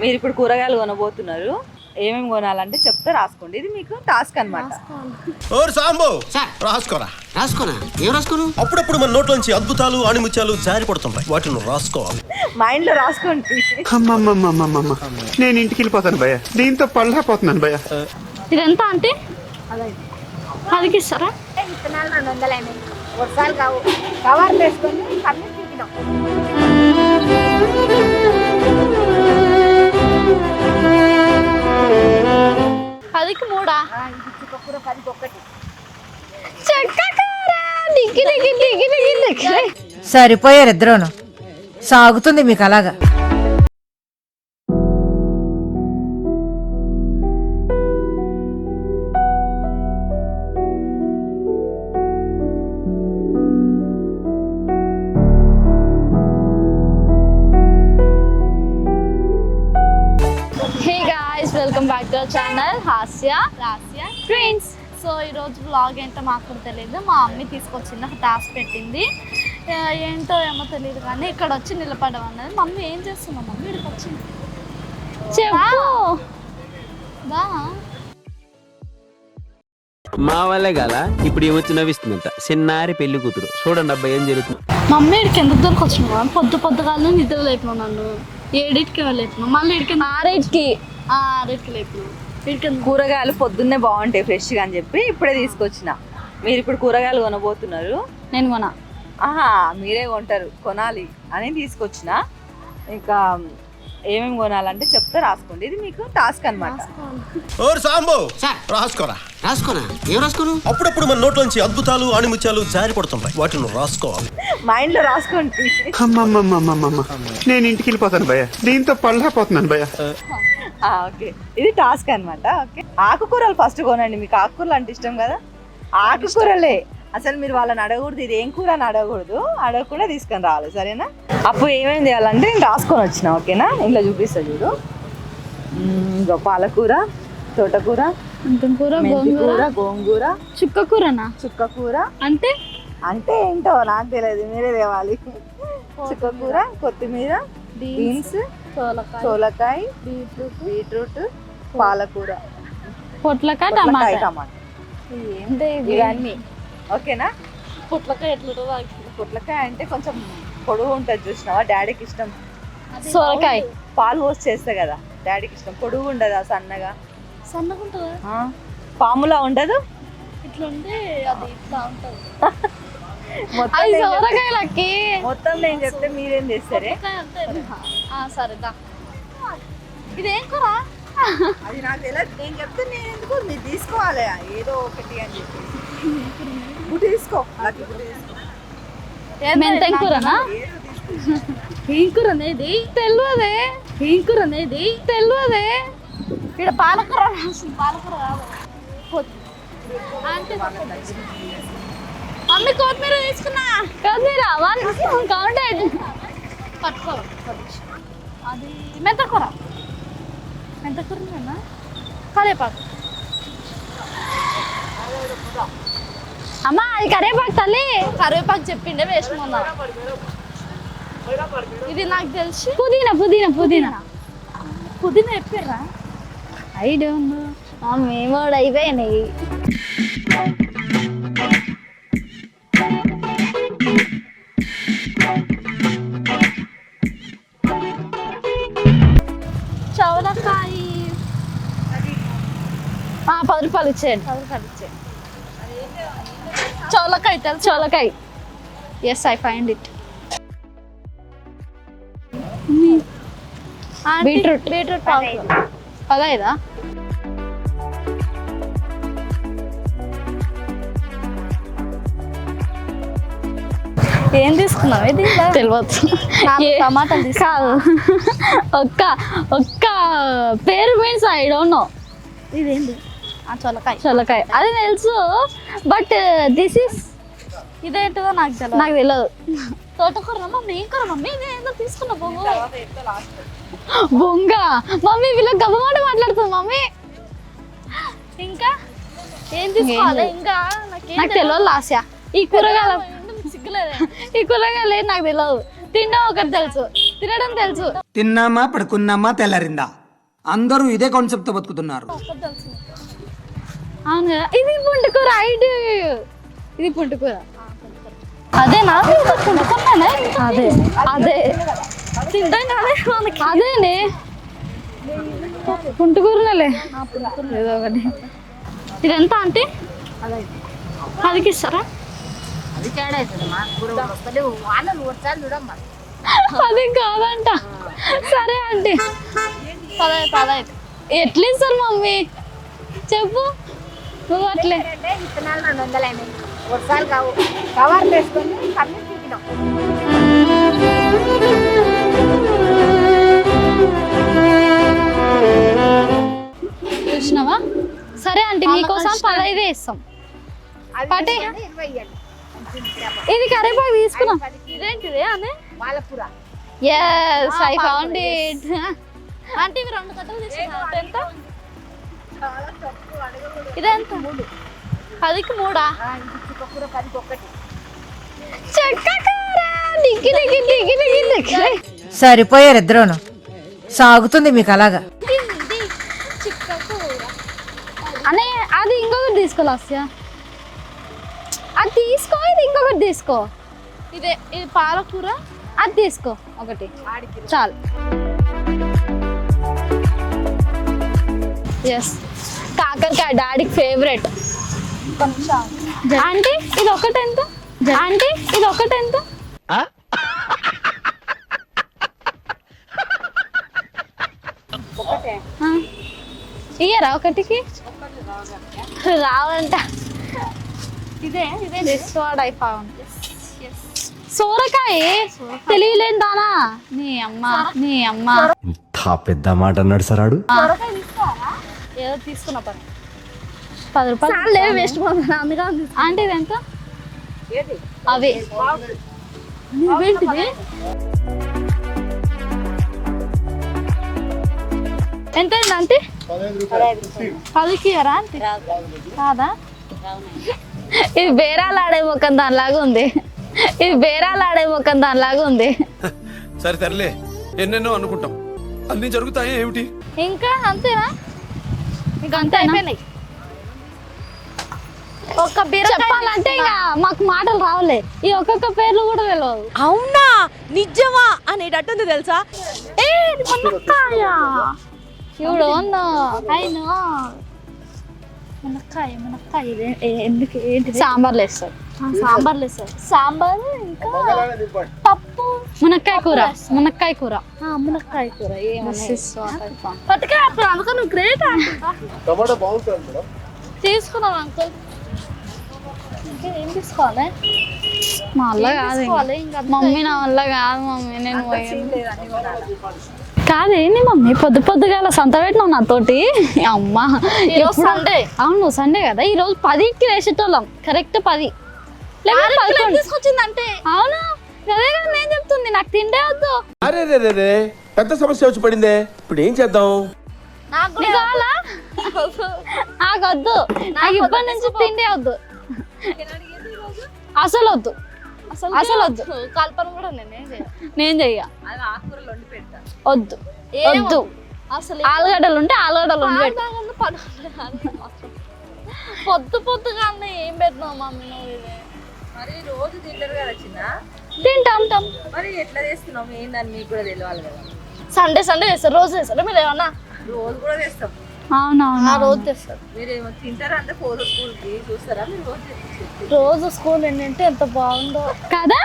మీరు ఇప్పుడు కూరగాయలు కొనబోతున్నారు. ఏమేమి కొనాలంటే చెప్తే రాసుకోండి. ఇది మీకు టాస్క్ సాంబు! సార్. రాసుకోరా? రాసుకోనా? ఏం రాసుకోను? అప్పుడప్పుడు మన నోట్లోంచి అద్భుతాలు ఆణిముత్యాలు జారి పడుతుంటాయి వాటిని రాసుకోవాలి. మైండ్లో రాసుకోండి. అమ్మమ్మమ్మమ్మమ్మ నేను ఇంటికి వెళ్ళిపోతాను భయ్య. దీంతో పళ్ళపోతున్నాను భయ్య. ఇదెంత అంటే పదికి ఇస్తారా? విత్తనాలు రెండు వందలు అయినాయి. వర్షాలు కావు. కవర్లు వేసుకొని సరిపోయారు ఇద్దరును. సాగుతుంది మీకు అలాగా. వెల్కమ్ బ్యాక్ టు ఛానల్ హాస్య హాస్య సో ఈరోజు బ్లాగ్ ఏంటో మాకు కూడా తెలియదు. మా మమ్మీ తీసుకొచ్చింది ఒక టాస్క్ పెట్టింది. ఏంటో ఏమో తెలియదు కానీ ఇక్కడ వచ్చి నిలబడమన్నది మమ్మీ ఏం చేస్తున్నావు మమ్మీ ఇక్కడికి వచ్చింది. చెప్పు. దా మా వాళ్ళే గాల ఇప్పుడు ఏమొచ్చి నవ్విస్తుందంట. చిన్నారి పెళ్ళి కూతురు. చూడండి అబ్బాయి ఏం జరుగుతుంది. మమ్మీ ఇక్కడికి ఎందుకు దొరికి వచ్చినావు పొద్దు పొద్దుగాలను నిద్ర లేపినావు నన్ను. ఏడింటికి లేపినావు. మళ్ళీ ఇక్కడికి ఆరింటికి. ఆరింటికి లేపినావు. ఇక్కడికి కూరగాయలు పొద్దున్నే బాగుంటాయి ఫ్రెష్గా అని చెప్పి ఇప్పుడే తీసుకొచ్చిన. మీరు ఇప్పుడు కూరగాయలు కొనబోతున్నారు. నేను కొనా. ఆహా మీరే కొంటారు కొనాలి అని తీసుకొచ్చిన. ఇంకా ఏమేమి కొనాలంటే చెప్తే రాసుకోండి. ఇది మీకు టాస్క్ అన్నమాట. ఓరు సాంబు! సార్. రాసుకోరా? రాసుకోనా? ఏం రాసుకోను? అప్పుడప్పుడు మన నోట్లోంచి అద్భుతాలు ఆణిముత్యాలు జారి పడుతుంటాయి వాటిని రాసుకోవాలి. మైండ్లో రాసుకోండి. అమ్మమ్మమ్మమ్మమ్మ. నేను ఇంటికి వెళ్ళిపోతాను భయ్య. దీంతో పళ్ళపోతున్నాను భయ్య. ఆ, ఓకే. ఇది టాస్క్ అన్నమాట ఓకే. ఆకుకూరలు ఫస్ట్ కొనండి. మీకు ఆకుకూరలు అంటే ఇష్టం కదా? ఆకుకూరలే. అసలు మీరు వాళ్ళని అడగకూడదు ఇది ఏం కూర అని అడగకూడదు. అడగకుండా తీసుకొని రావాలి సరేనా? అప్పుడు ఏమేమి చేయాలంటే నేను రాసుకొని వచ్చిన ఓకేనా? ఇంట్లో చూపిస్తా చూడు. ఇగో పాలకూర తోటకూర కూర గోంగూర. కూర గోంగూర. చుక్క కూరనా? చుక్కకూర అంటే? అంటే ఏంటో నాకు తెలియదు మీరే తేవాలి. చుక్కకూర కొత్తిమీర బీన్స్ సోలకాయ బీట్రూట్. బీట్రూట్ పాలకూర. పొట్లకాయ పొట్లకాయ, టమాటా. టమాటా. ఏంటి ఇవన్నీ. ఓకేనా? పొట్లకాయ ఎట్లుంటుందో పొట్లకాయ అంటే కొంచెం పొడుగు ఉంటుంది చూసినావా? డాడీకి ఇష్టం. సోరకాయ. పాలు పోసి చేస్తే కదా డాడీకి ఇష్టం. పొడుగు ఉండదా సన్నగా? సన్నగా ఉంటుందా? ఆ, పాములా ఉండదు? ఇట్లా ఉంటే అది ఇట్లా ఉంటుంది మొత్తం అది నేను చెప్తే- సోరకాయలకి. మొత్తం నేను చెప్తే మీరేం చేస్తారే? పొట్లకాయ అంటే ఆ, సరే దా. ఇదేం కూర? అది నాకు తెలియదు నేను చెప్తే నేను ఎందుకు? మీరు తీసుకోవాలి. ఏదో ఒకటి అని చెప్పి గుడ్డు తీసుకో మెంతం కూరనా? అనేది తెలియదే ఏం కూర అనేది తెలియదే ఇక్కడ పాలకూర రాసింది పాలకూర కాదు. కొత్తి- అంటే మమ్మీ కొత్తిమీర తీసుకున్నా. కొత్తిమీర? వన్ కౌంటెడ్ పట్టుకో అది మెంతకూర? మెంతకూర కరేపాకు అమ్మా అది కరేపాకు తల్లి. కరివేపాకు చెప్పిండే వేసుకున్నా ఇది నాకు తెలిసి పుదీనా పుదీనా పుదీనా. పుదీనా చెప్పారా ఐ డోంట్ నో మూడు అయిపోయినాయి. చౌలకాయ ఆ, పది రూపాయలు ఇచ్చేయండి. పది రూపాయలు ఇచ్చేయండి. చౌలకాయ తెలుసు? చౌలకాయ. Yes I find it beetroot. Beetroot పదైదా? ఏం తీసుకున్నావు? ఇది తెలియదు టమాటాలు కాదు. ఒక్క ఒక్క పేరు మీన్స్ ఐ డోంట్ నో ఇదేంటి చొలకాయ. చొలకాయ. అది తెలుసు బట్ దిస్ ఇస్ ఇదేంటిదో నాకు తెలియదు నాకు తెలియదు తోటకూర మమ్మీ ఏం కూర మమ్మీ? నేను ఏదో తీసుకున్నా బొంగు. బొంగ. మమ్మీ వీళ్ళ గబ్బమాట మాట్లాడుతుంది మమ్మీ. ఇంకా? ఏం తీసుకోవాలి? ఇంకా? నాకు తెలియదు లాస్యా. ఈ కూరగాయల ఈ కూరగాయలు ఏం నాకు తెలియదు తినడం ఒకటి తెలుసు. తినడం తెలుసు. తిన్నామా పడుకున్నామా తెల్లారిందా? అందరూ ఇదే కాన్సెప్ట్తో బతుకుతున్నారు. అవును. కదా ఇది పుంటుకూర ఐడి. ఇది పుంటుకూర అదేనా పుంటుకున్నానే అదే. అదే. తింటాం మనకి అదేనే. పుంటుకూరలే ఏదో ఒకటి. ఇది ఎంత అంటే పదికి ఇస్తారా అది కాదంట. సరే ఆంటీ. పదహైదు పదహైదు ఎట్లా ఇస్తారు మమ్మీ? చెప్పు. నువ్వు అట్లే. అంటే విత్తనాలు రెండు వందలు వర్షాలు కావు కవర్ చూసినావా? సరే ఆంటీ మీకోసం పదహైదే ఇరవై ఇవ్వండి ఇది కరేపాకు తీసుకున్నాం. ఇదేంటిది అనే ఎస్ ఐ ఫౌండ్ ఇట్ అంటే ఇవి రెండు కట్టలు తీసుకున్నాం ఎంత? ఇదెంత? పదికి మూడా? చుక్కకూర! పదికి డిగ్గి సరిపోయారు ఇద్దరూను. సాగుతుంది మీకు అలాగా. అనే అది ఇంకొకటి తీసుకో లాస్య. అది తీసుకో ఇది ఇంకొకటి తీసుకో. ఇదే ఇది పాలకూర అది తీసుకో ఒకటి. చాలు. ఎస్ కాకరకాయ డాడీకి ఫేవరెట్ ఆంటీ ఇది ఒకటి ఎంత ఆంటీ ఇది ఒకటి ఎంత. ఇయ్యరా ఒకటికి? రావంట. ఇదే ఇదే దిస్ వాట్ ఐ ఫౌండ్ సోరకాయ? తెలియలేని దానా? నీ అమ్మ నీ అమ్మ. పెద్ద మాట అన్నాడు సరాడు. ఏదో తీసుకున్నా పని పది రూపాయలు వేస్ట్ అంటే ఇది ఎంత? అవి. ఇవేంటిది ఎంత అంటే పదికి అంటే కాదా ఇది బేరాలు ఆడే ముఖం దానిలాగా ఉంది. ఇది బేరాలు ఆడే ముఖం దానిలాగా ఉంది. సరే తరలే ఎన్నెన్నో అనుకుంటాం. అన్ని జరుగుతాయి ఏమిటి? ఇంకా అంతేనా? ఇంకా అంతే అయిపోయినాయి. ఒక్క బీర చెప్పాలంటే ఇక మాకు మాటలు రావులే. ఈ ఒక్కొక్క పేర్లు కూడా తెలియదు అవునా? నిజమా? అనేటట్టుంది తెలుసా? ఏ మునక్కాయ. ఉందో అయినా. మునక్కాయ మునక్కాయ. ఎందుకు ఏంటి సాంబార్లు వేస్తారు. సాంబార్లు వేస్తారు. సాంబార్ ఇంకా పప్పు మునక్కాయ కూర. మునక్కాయ కూర. మునక్కాయ కూర. పట్టుకే అప్పుడు అనుకో నువ్వు గ్రేట్ తీసుకున్నాం అంకుల్ ఏం తీసుకోవాలి? మా వల్ల కాదు మమ్మీ నా వల్ల కాదు మమ్మీ నేను కాదేంటి మమ్మీ? పొద్దు పొద్దుగాల సంత పెట్టినావు నాతోటి? అమ్మ సండే అవును సండే కదా. ఈ రోజు పదికి వేసేటోళ్ళం కరెక్ట్ పది. తీసుకొచ్చింది అంటే అవును? అదే కదా నేను చెప్తుంది నాకు తిండే వద్దు. అరే రే రే రే పెద్ద సమస్య వచ్చి పడిందే. ఇప్పుడు ఏం చేద్దాం? నీకు కావాలా? నాకు వద్దు. నాకు ఇప్పటి నుంచి తిండే వద్దు. అసలు వద్దు. అసలు వద్దు. కల్పన కూడా నేను చెయ్య. అది ఆకుకూరలు వండి పెడతా. వద్దు. వద్దు. అసలు ఆలుగడ్డలు ఉంటే ఆలుగడ్డలు పెట్టు. పొద్దు పొద్దుగా అన్న ఏం పెట్టినావు మమ్మీ నువ్వు ఇది మరి రోజు తింటారు కదా చిన్న. తింటాం టం మరి ఎట్లా చేస్తున్నాం ఏందని మీకు కూడా తెలియాలి కదా. సండే సండే చేస్తారు రోజు చేస్తారు మీరు ఏమన్నా? రోజు కూడా చేస్తాం. అవునవును. రోజు చేస్తారు. మీరు ఏమో తింటారా అంటే పోదు స్కూల్కి చూస్తారా? మీరు రోజు స్కూల్ ఏంటంటే ఎంత బాగుందో. కదా?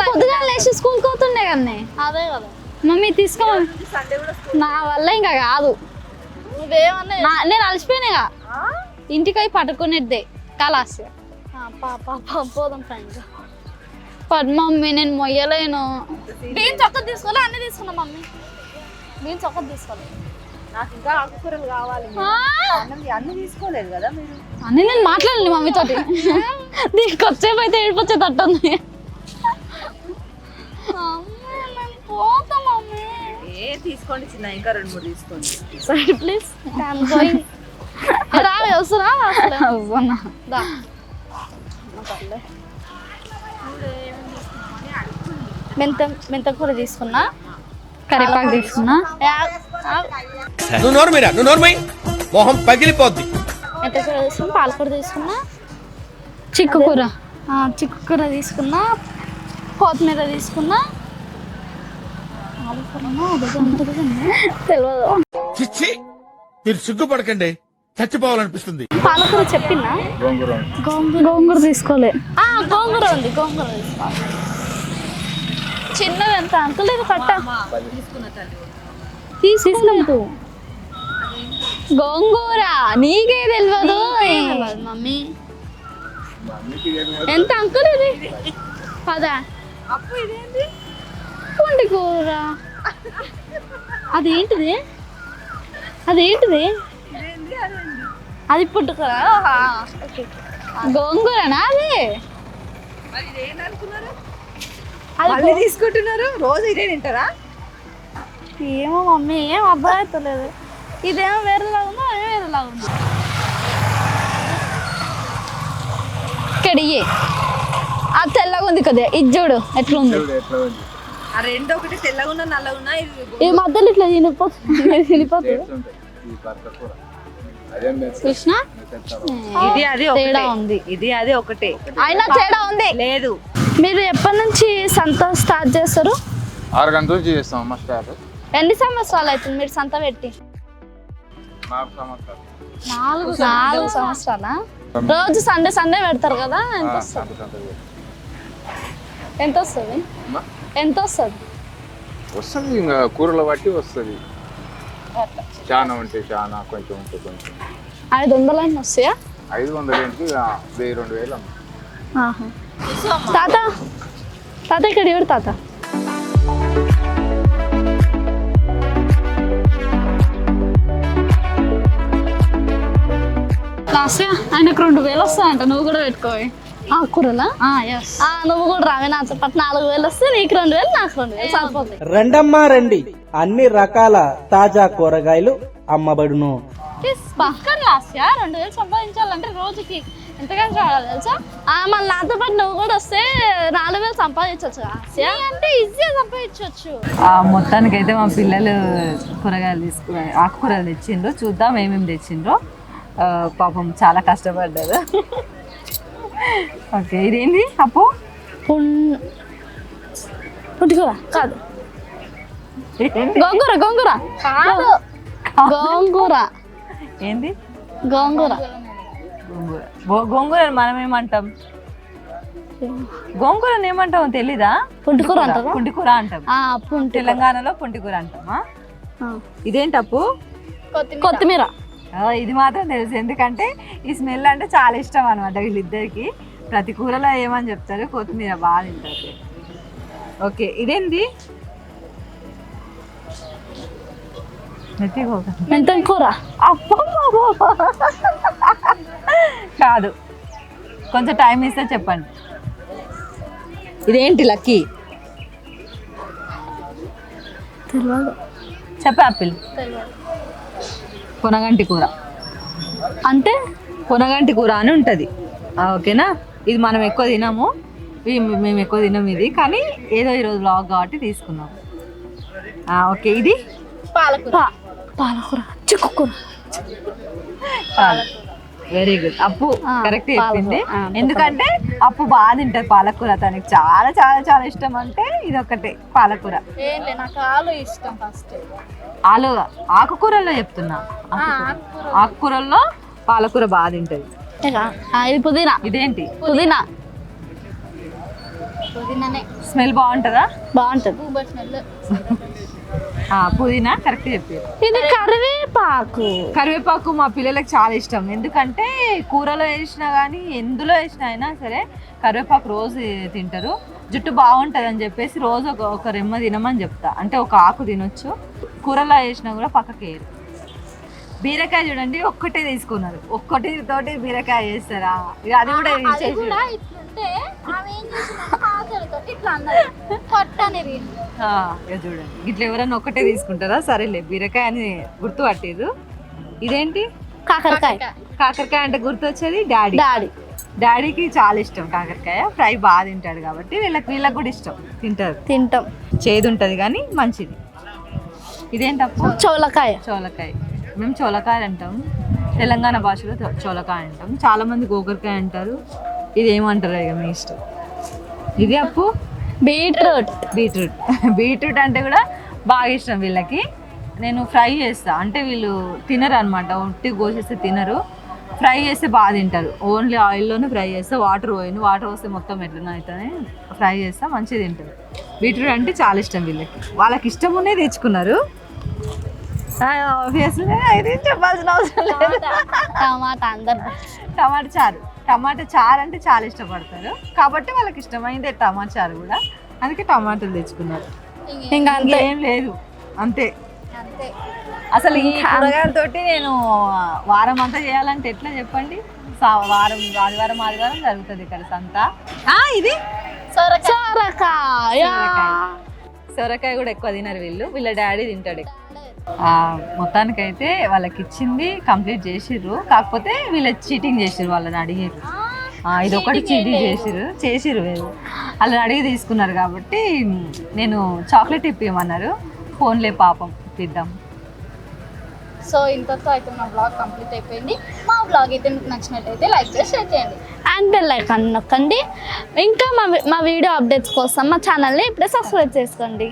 పొద్దుగా లేచి స్కూల్ పోతుండే కదండి అదే కదా. మమ్మీ తీసుకో. సండే కూడా స్కూల్ నా వల్ల ఇంకా కాదు. నువ్వేమన్నా నేను అలసిపోయినాగా ఇంటికి పోయి పట్టుకునేద్దే కలాస్ పోదాం ఫ్రెండ్స్ పడ్ మమ్మీ నేను మొయ్యలేను. బీన్స్ ఒక్కటి తీసుకోలే అన్ని తీసుకున్నా మమ్మీ. బీన్స్ ఒక్కటి తీసుకోలే. నాకు ఇంకా ఆకుకూరలు కావాలి. అన్నం అన్ని తీసుకోలేదు కదా మీరు? అని నేను మాట్లాడలేదు మమ్మీ తోటి. దీనికి వచ్చేపు అయితే ఏడిపోచ్చే తట్టుంది పోతా మమ్మీ. ఏ తీసుకోండి చిన్న ఇంకా రెండు మూడు తీసుకోండి. సరే ప్లీజ్ గోయింగ్ రా వస్తున్నా వస్తున్నా. దా. మెంత మెంత కూర తీసుకున్నా? కరివేపాకు తీసుకున్నా. నువ్వు నోర్మీరా నువ్వు నోర్మై మొహం పగిలిపోద్ది. ఎంత కూర తీసుకున్నా పాలకూర తీసుకున్నా. చిక్కు కూర. చిక్కు కూర తీసుకున్నా. కొత్తిమీర తీసుకున్నా. తెలియదు చిచ్చి మీరు సిగ్గుపడకండి. చచ్చిపోవాలనిపిస్తుంది. పాలకూర చెప్పినా? గోంగూర గోంగూర తీసుకోలే. ఆ, గోంగూర ఉంది గోంగూర తీసుకోవాలి. చిన్నది ఎంత అంతలేదు కట్ట తీసుకోలేదు గోంగూర. నీకే తెలియదు మమ్మీ. ఎంత అంకుల్ ఇది? పదా. పూండి కూర. అదేంటిది? అదేంటిది? అది పుట్టుకూర గోంగూరనా అది? అది మళ్ళీ తీసుకుంటున్నారు? రోజు ఇదే తింటారా? ఏమో మమ్మీ ఏం అబ్బాయి అవుతలేదు ఇదేమో వేరేలా ఉందో అదే వేరేలా ఉందో? ఇక్కడ ఇయ్యి. ఆ తెల్లగా ఉంది కదా ఇది చూడు ఎట్లుంది? ఆ రెండు ఒకటి తెల్లగా ఉన్న నల్లగా ఉన్న ఈ మధ్యలో ఇట్లా తినిపోతుంది తినిపోతుంది కృష్ణ? ఇది అది తేడా ఒకటే. ఉంది. ఇది అది ఒకటే. అయినా తేడా ఉంది. లేదు. మీరు ఎప్పటి నుంచి సంత స్టార్ట్ చేస్తారు? ఆరు గంటల నుంచి చేస్తాం అమ్మ స్టార్ట్. ఎన్ని సంవత్సరాలు అవుతుంది మీరు సంత పెట్టి? నాలుగు సంవత్సరాలు. నాలుగు నాలుగు సంవత్సరాలా? రోజు సండే సండే పెడతారు కదా ఎంత వస్తుంది. ఎంత వస్తుంది? ఎంత వస్తుంది? వస్తుంది ఇంకా కూరలు బట్టి వస్తుంది. చాలా ఉంటే చాలా కొంచెం ఉంటే కొంచెం. ఐదు వందలు అయినా వస్తాయా? ఐదు వందల ఇక వెయ్యి రెండు వేలు అమ్మ. తాత తాత ఇక్కడ ఎవరు తాత? లాస్ట్ ఆయనకు రెండు వేలు వస్తాయంట నువ్వు కూడా పెట్టుకోవి. ఆ, నువ్వు కూడా రావి నాతో పాటు నాలుగు వేలు వస్తే నీకు రెండు వేలు నాకు రెండు వేలు సరిపోతాయి రండమ్మా రండి. అన్ని రకాల తాజా కూరగాయలు అమ్మబడును. పక్కన లాస్యా రెండు వేలు సంపాదించాలంటే రోజుకి ఎంతగానో రావాలి తెలుసా? ఆ, మళ్ళీ నాతో పాటు నువ్వు కూడా వస్తే నాలుగు వేలు సంపాదించవచ్చు అంటే ఈజీగా సంపాదించవచ్చు ఆ మొత్తానికైతే మా పిల్లలు కూరగాయలు తీసుకు ఆకుకూరలు తెచ్చిండ్రు. చూద్దాం ఏమేమి తెచ్చిండ్రో. పాపం చాలా కష్టపడ్డారు. ఓకే ఇదేంటి అప్పు? పుట్టుకూర కాదు. గోంగూర గోంగూర. కాదు. గోంగూర. ఏంది? గోంగూర. గోంగూర. గోంగూరని మనం ఏమంటాం? గోంగూరని ఏమంటాం తెలీదా? పుంటికూర అంటారా పుంటికూర అంటాం. తెలంగాణలో పుంటికూర అంటామా? ఆ. ఇదేంటి అప్పు కొత్తిమీర. ఆ, ఇది మాత్రం తెలుసు. ఎందుకంటే ఈ స్మెల్ అంటే చాలా ఇష్టం అనమాట వీళ్ళిద్దరికి. ప్రతి కూరలో ఏమని చెప్తారు? కొత్తిమీర బాగా తింటారు. ఓకే ఇదేంది? మెంతం కూర. కాదు. కొంచెం టైం ఇస్తే చెప్పండి. ఇదేంటి లక్కీ? తెలియదు చెప్ప యాపిల్ కొనగంటి కూర. అంటే కొనగంటి కూర అని ఉంటుంది. ఓకేనా? ఇది మనం ఎక్కువ తినము. మేము ఎక్కువ తినము ఇది. కానీ ఏదో ఈరోజు బ్లాగ్ కాబట్టి తీసుకున్నాం. ఆ, ఓకే. ఇది? పాలకూర. పాలకూర చిక్కు కూర. Very good Appu correct. చెప్పింది. ఎందుకంటే అప్పు బాగా తింటది పాలకూర తనకి. చాలా చాలా చాలా ఇష్టం అంటే ఇది ఒకటే పాలకూర నాకు ఆలు ఇష్టం ఫస్ట్ ఆలు ఆకుకూరల్లో చెప్తున్నా. ఆకుకూర. ఆకుకూరల్లో పాలకూర బాగా తింటది. ఇది పుదీనా. ఇదేంటి? పుదీనా. స్మెల్ బాగుంటుందా? బాగుంటుంది. పుదీనా కరెక్ట్ చెప్పారు. ఇది కరివేపాకు. కరివేపాకు మా పిల్లలకు చాలా ఇష్టం. ఎందుకంటే కూరలో వేసినా కానీ ఎందులో వేసినా అయినా సరే కరివేపాకు రోజు తింటారు. జుట్టు బాగుంటుంది అని చెప్పేసి రోజు ఒక ఒక రెమ్మ తినమని చెప్తా. అంటే ఒక ఆకు తినొచ్చు. కూరలో వేసినా కూడా పక్కకి వేయరు. బీరకాయ చూడండి ఒక్కటే తీసుకున్నారు. ఒక్కటి తోటి బీరకాయ చేస్తారా? ఇక అది కూడా ఇచ్చేసి ఇట్లుంటే ఆమె ఏం చేసిందంటే ఆకలితో ఇట్లా అన్నది కొట్టనిది ఆ, ఇక చూడండి. ఇట్లా ఎవరైనా ఒక్కటే తీసుకుంటారా? సరేలే బీరకాయ అని గుర్తు పట్టేది ఇదేంటి? కాకరకాయ. కాకరకాయ అంటే గుర్తు వచ్చేది డాడీ. డాడీ. డాడీకి చాలా ఇష్టం కాకరకాయ. ఫ్రై బాగా తింటాడు కాబట్టి వీళ్ళకి వీళ్ళకి కూడా ఇష్టం. తింటారు. తింటాం. చేదు ఉంటుంది కానీ మంచిది. ఇదేంటప్పు? చోలకాయ. చోలకాయ. మేము చోలకాయ అంటాం. తెలంగాణ భాషలో చోలకాయ అంటాం. చాలా మంది గోకరకాయ అంటారు. ఇది ఏమంటారు ఇక మీ ఇష్టం? ఇది అప్పు? బీట్రూట్. బీట్రూట్. బీట్రూట్ అంటే కూడా బాగా ఇష్టం వీళ్ళకి. నేను ఫ్రై చేస్తా. అంటే వీళ్ళు తినరు అనమాట ఉట్టి కోసేస్తే తినరు. ఫ్రై చేస్తే బాగా తింటారు. ఓన్లీ ఆయిల్లోనే ఫ్రై చేస్తే. వాటర్ పోయింది వాటర్ వస్తే మొత్తం ఎట్లనో అవుతుంది ఫ్రై చేస్తా. మంచిగా తింటారు. బీట్రూట్ అంటే చాలా ఇష్టం వీళ్ళకి. వాళ్ళకి ఇష్టం ఉన్నది తెచ్చుకున్నారు. ఆబ్వియస్లీ ఇది చెప్పాల్సిన అవసరం లేదు. టమాటా అందరు. టమాటా చారు. టమాటా చారు అంటే చాలా ఇష్టపడతారు. కాబట్టి వాళ్ళకి ఇష్టమైందే టమాటా చారు కూడా. అందుకే టమాటాలు తెచ్చుకున్నారు. ఇంకా? అంతే. ఏం లేదు. అంతే. అంతే. అసలు ఈ కూరగాయలతోటి నేను వారం అంతా చేయాలంటే ఎట్లా చెప్పండి? సా- వారం ఆదివారం ఆదివారం జరుగుతుంది ఇక్కడ సంత. ఆ, ఇది? సొరకాయ. సొరకాయ. కూడా ఎక్కువ తినరు వీళ్ళు. వీళ్ళ డాడీ తింటాడు మొత్తానికైతే వాళ్ళకి ఇచ్చింది కంప్లీట్ చేసిర్రు. కాకపోతే వీళ్ళు చీటింగ్ చేసిర్రు వాళ్ళని అడిగారు ఆ, ఇది ఒకటి చీటింగ్ చేసిర్రు. చేసిర్రు వీళ్ళు. వాళ్ళని అడిగి తీసుకున్నారు కాబట్టి నేను చాక్లెట్ ఇప్పియమన్నారు. ఫోన్లే పాపం ఇప్పిద్దాం. సో ఇంతతో అయితే మా బ్లాగ్ కంప్లీట్ అయిపోయింది. మా బ్లాగ్ అయితే మీకు నచ్చినట్టయితే లైక్ చేసి షేర్ చేయండి. అండ్ బెల్ ఐకాన్ నొక్కండి. ఇంకా మా మా వీడియో అప్డేట్స్ కోసం మా ఛానల్ని ఇప్పుడే సబ్స్క్రైబ్ చేసుకోండి.